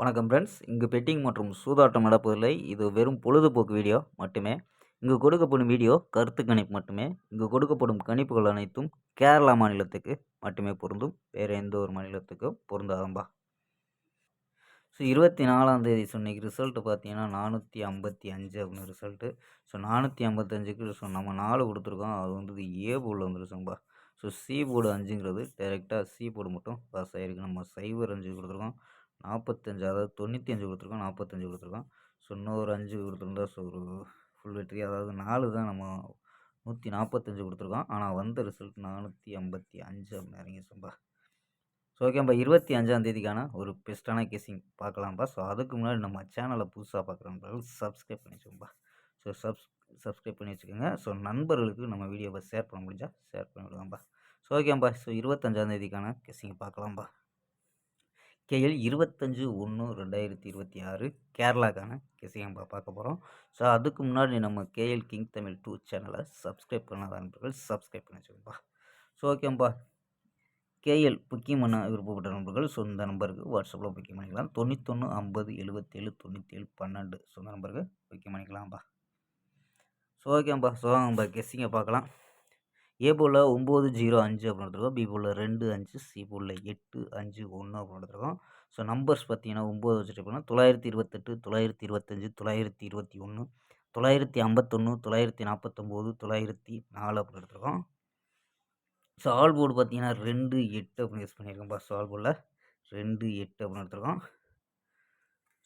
வணக்கம் ஃப்ரெண்ட்ஸ் இங்கு பெட்டிங் மற்றும் சூதாட்டம் நடப்பதில்லை. இது வெறும் பொழுதுபோக்கு வீடியோ மட்டுமே. இங்கு கொடுக்கப்படும் வீடியோ கருத்து கணிப்பு மட்டுமே. இங்கு கொடுக்கப்படும் கணிப்புகள் அனைத்தும் கேரளா மாநிலத்துக்கு மட்டுமே பொருந்தும். வேறு எந்த ஒரு மாநிலத்துக்கும் பொருந்தாதம்பா. ஸோ இருபத்தி நாலாம் தேதி ஸோ இன்றைக்கி ரிசல்ட்டு பார்த்தீங்கன்னா நானூற்றி ஐம்பத்தி அஞ்சு அப்படின்னு ரிசல்ட்டு ஸோ நானூற்றி ஐம்பத்தஞ்சுக்கு ஸோ நம்ம நாலு கொடுத்துருக்கோம். அது வந்து ஏ போர்டில் வந்துருச்சோம்பா ஸோ சி போர்டு அஞ்சுங்கிறது டைரெக்டாக சி போர்டு மட்டும் பாஸ் ஆகிருக்கு நம்ம சைவர் அஞ்சு கொடுத்துருக்கோம். நாற்பத்தஞ்சு அதாவது தொண்ணூற்றி அஞ்சு கொடுத்துருக்கோம் நாற்பத்தஞ்சு கொடுத்துருக்கோம். ஸோ இன்னொரு அஞ்சு கொடுத்துருந்தா ஸோ ஒரு ஃபுல் வெற்றி அதாவது நாலு தான் நம்ம நூற்றி நாற்பத்தஞ்சு கொடுத்துருக்கோம். ஆனால் வந்த ரிசல்ட் நானூற்றி ஐம்பத்தி அஞ்சு அப்படின்னு இறங்கிச்சும்பா ஸோ ஓகேம்பா இருபத்தி அஞ்சாந்தேதிக்கான ஒரு பெஸ்ட்டான கேசிங் பார்க்கலாம்ப்பா ஸோ அதுக்கு முன்னாடி நம்ம சேனலை புதுசாக பார்க்குறவங்க சப்ஸ்கிரைப் பண்ணி ஸோ சப்ஸ் சப்ஸ்கிரைப் பண்ணி வச்சுக்கோங்க. ஸோ நண்பர்களுக்கு நம்ம வீடியோவை ஷேர் பண்ண முடிஞ்சால் ஷேர் பண்ணி ஸோ ஓகேம்பா ஸோ இருபத்தஞ்சாந்தேதிக்கான கேசிங் பார்க்கலாம்ப்பா கேஎல் இருபத்தஞ்சு ஒன்று ரெண்டாயிரத்தி இருபத்தி ஆறு கேரளாக்கான கிசையம்பா பார்க்க போகிறோம் ஸோ அதுக்கு முன்னாடி நம்ம கேஎல் கிங் தமிழ் டூ சேனலை சப்ஸ்கிரைப் பண்ணாத நண்பர்கள் சப்ஸ்கிரைப் பண்ணி வச்சுக்கோப்பா ஸோ ஓகேம்பா கேஎல் புக்கிங் பண்ண விருப்பப்பட்ட நண்பர்கள் ஸோ இந்த நம்பருக்கு வாட்ஸ்அப்பில் புக்கிங் பண்ணிக்கலாம். தொண்ணூத்தொன்று ஐம்பது எழுபத்தேழு தொண்ணூற்றேழு பன்னெண்டு ஸோ இந்த நம்பருக்கு புக்கிங் பண்ணிக்கலாம்ப்பா. ஸோ ஓகேம்பா ஸோ நம்ம கெஸ்ஸிங்கை பார்க்கலாம். ஏ போல் ஒம்பது ஜீரோ அஞ்சு அப்படின்னு எடுத்துருக்கோம். பி போல் ரெண்டு அஞ்சு சி போல் எட்டு அஞ்சு ஒன்று அப்படின்னு எடுத்துருக்கோம். ஸோ நம்பர்ஸ் பார்த்தீங்கன்னா ஒம்பது வச்சுட்டு போனால் தொள்ளாயிரத்தி இருபத்தெட்டு தொள்ளாயிரத்தி இருபத்தஞ்சு தொள்ளாயிரத்தி இருபத்தி ஒன்று தொள்ளாயிரத்தி ஐம்பத்தொன்று தொள்ளாயிரத்தி நாற்பத்தொம்போது தொள்ளாயிரத்தி நாலு அப்படின்னு எடுத்துருக்கோம். ஸோ ஆல் போர்டு பார்த்தீங்கன்னா ரெண்டு எட்டு அப்படின்னு யூஸ் பண்ணியிருக்கோம்ப்பா ஸோ ஆல் போர்டில் ரெண்டு எட்டு அப்படின்னு எடுத்துருக்கோம்.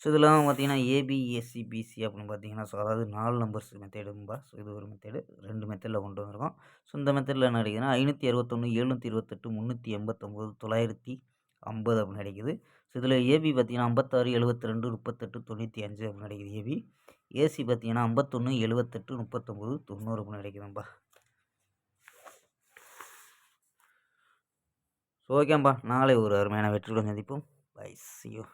ஸோ இதெல்லாம் பார்த்தீங்கன்னா ஏபிஎஸ்சி பிசி அப்படின்னு பார்த்தீங்கன்னா ஸோ அதாவது நாலு நம்பர்ஸ் மெத்தேடும்பா ஸோ இது ஒரு மெத்தேடு ரெண்டு மெத்தடில் கொண்டு வந்திருக்கோம். ஸோ இந்த மெத்தடில் என்ன கிடைக்குதுன்னா ஐநூற்றி அறுபத்தொன்று எழுநூற்றி இருபத்தெட்டு முந்நூற்றி எண்பத்தொம்போது தொள்ளாயிரத்தி ஐம்பது அப்படின்னு கிடைக்குது ஸோ இதில் ஏபி பார்த்தீங்கன்னா ஐம்பத்தாறு எழுபத்தி ரெண்டு முப்பத்தெட்டு தொண்ணூற்றி அஞ்சு அப்படின்னு கிடைக்குது ஏபி ஏசி பார்த்தீங்கன்னா ஐம்பத்தொன்று எழுபத்தெட்டு முப்பத்தொம்போது தொண்ணூறு அப்படின்னு கிடைக்குதும்பா ஸோ ஓகேம்பா நாளை ஒரு அருமையான வெற்றியுடன் சந்திப்போம். By C you